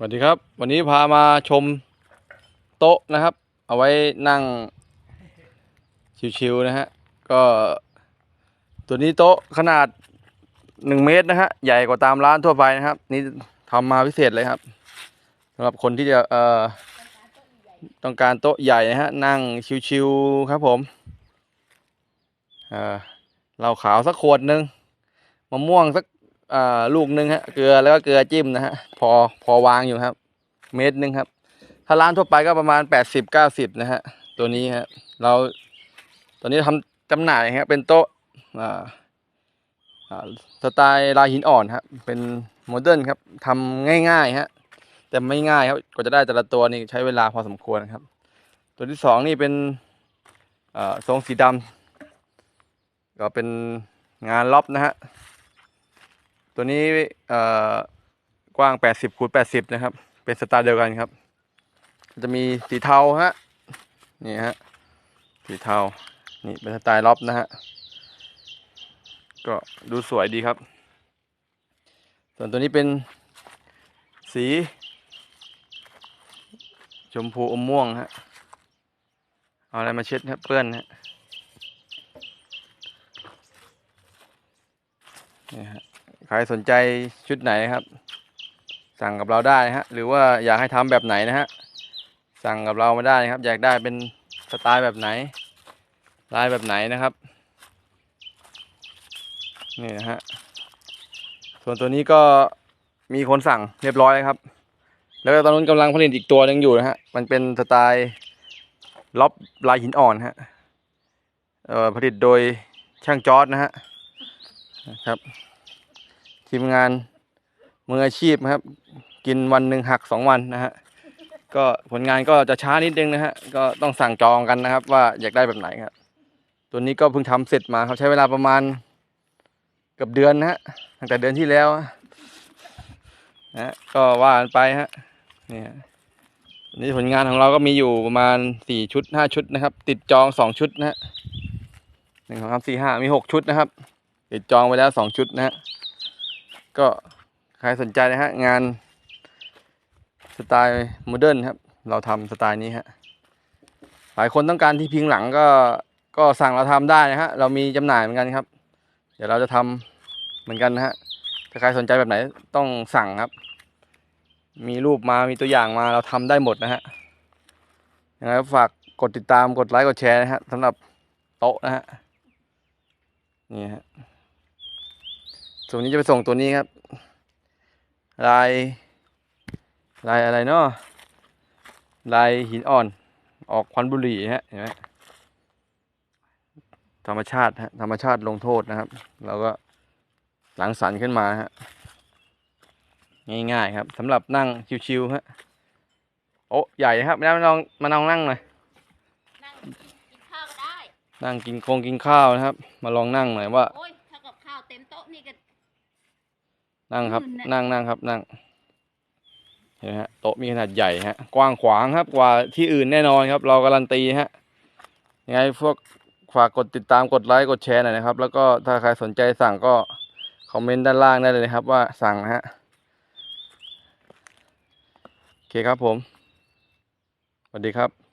สวัสดีครับ วันนี้พามาชมโต๊ะนะครับ เอาไว้นั่งชิวๆนะฮะก็ตัวนี้โต๊ะขนาดหนึ่งเมตรนะฮะใหญ่กว่าตามร้านทั่วไปนะครับ นี่ทำมาพิเศษเลยครับสำหรับคนที่จะเอ่อต้องการโต๊ะใหญ่นะฮะนั่งชิวๆครับผมเอ่อเหล้าขาวสักขวดหนึ่งมะม่วงสัก ลูกหนึ่งฮะเกลือแล้วก็เกลือจิ้มนะฮะพอพอวางอยู่ครับ เม็ดหนึ่งครับ ถ้าร้านทั่วไปก็ประมาณแปดสิบเก้าสิบนะฮะตัวนี้ฮะเราตอนนี้ทำจำหน่ายครับเป็นโต๊ะสไตล์ลายหินอ่อนครับเป็นโมเดิร์นครับทำง่ายๆฮะแต่ไม่ง่ายครับกว่าจะได้แต่ละตัวนี่ใช้เวลาพอสมควรครับ ตัวที่สองนี่เป็นทรงสีดำก็เป็นงานล็อบนะฮะ ตัวนี้กว้าง 80คูณ80 นะครับ เป็นสไตล์เดียวกันครับ จะมีสีเทาฮะ นี่ฮะ สีเทา นี่เป็นสไตล์ล็อบนะฮะ ก็ดูสวยดีครับ ส่วนตัวนี้เป็นสี ชมพูอมม่วงฮะ เอาอะไรมาเช็ดครับเปื้อนฮะ นี่ฮะ ใครสนใจชุดไหนครับ สั่งกับเราได้ฮะหรือว่าอยากให้ทำแบบไหนนะฮะสั่งกับเรามาได้นะครับ อยากได้เป็นสไตล์แบบไหน ลายแบบไหนนะครับ นี่นะฮะส่วนตัวนี้ก็มีคนสั่งเรียบร้อยครับ แล้วก็ตอนนู้นกำลังผลิตอีกตัวนึงอยู่นะฮะมันเป็นสไตล์ล็อบลายหินอ่อนฮะผลิตโดยช่างจอร์ดนะฮะนะครับ ทีมงานมืออาชีพนะครับ กินวันหนึ่งหักสองวันนะฮะก็ผลงานก็จะช้านิดนึงนะฮะก็ต้องสั่งจองกันนะครับ ว่าอยากได้แบบไหนครับ ตัวนี้ก็เพิ่งทำเสร็จมาครับใช้เวลาประมาณเกือบเดือนนะฮะตั้งแต่เดือนที่แล้วนะฮะก็ว่ากันไปฮะนี่ฮะนี่ผลงานของเราก็มีอยู่ประมาณสี่ชุดห้าชุดนะครับ ติดจองสองชุดนะฮะหนึ่งสองสามสี่ห้ามีหกชุดนะครับ ติดจองไว้แล้วสองชุดนะฮะ ก็ใครสนใจนะฮะ งานสไตล์โมเดิร์นครับ เราทำสไตล์นี้ฮะ หลายคนต้องการที่พิงหลังก็ก็สั่งเราทำได้นะฮะ เรามีจำหน่ายเหมือนกันครับ เดี๋ยวเราจะทำเหมือนกันนะฮะ ถ้าใครสนใจแบบไหนต้องสั่งครับ มีรูปมามีตัวอย่างมาเราทำได้หมดนะฮะยังไงก็ฝากกดติดตามกดไลค์กดแชร์นะฮะสำหรับโต๊ะนะฮะนี่ฮะ ส่วนนี้จะไปส่งตัวนี้ครับ ลาย ลายอะไรเนาะลายหินอ่อน ออกควันบุหรี่ฮะเห็นไหมธรรมชาติฮะธรรมชาติลงโทษนะครับ เราก็หลังสรรค์ขึ้นมาฮะง่ายๆครับสำหรับนั่งชิวๆฮะโอ้ใหญ่ครับมาลองมาลองนั่งหน่อยนั่งกินข้าวก็ได้นั่งกินโคงกินข้าวนะครับ มาลองนั่งหน่อยว่า โอ้ยถ้ากับข้าวเต็มโต๊ะนี่ก็ นั่งครับอื่นน่ะนั่งนั่งครับ นั่งเห็นไหมฮะโต๊ะมีขนาดใหญ่ฮะ กว้างขวางครับ กว่าที่อื่นแน่นอนครับ เราการันตีฮะยังไงพวกฝากกดติดตามกดไลค์กดแชร์หน่อยนะครับ แล้วก็ถ้าใครสนใจสั่งก็คอมเมนต์ด้านล่างได้เลยนะครับ ว่าสั่งนะฮะโอเคครับผมสวัสดีครับ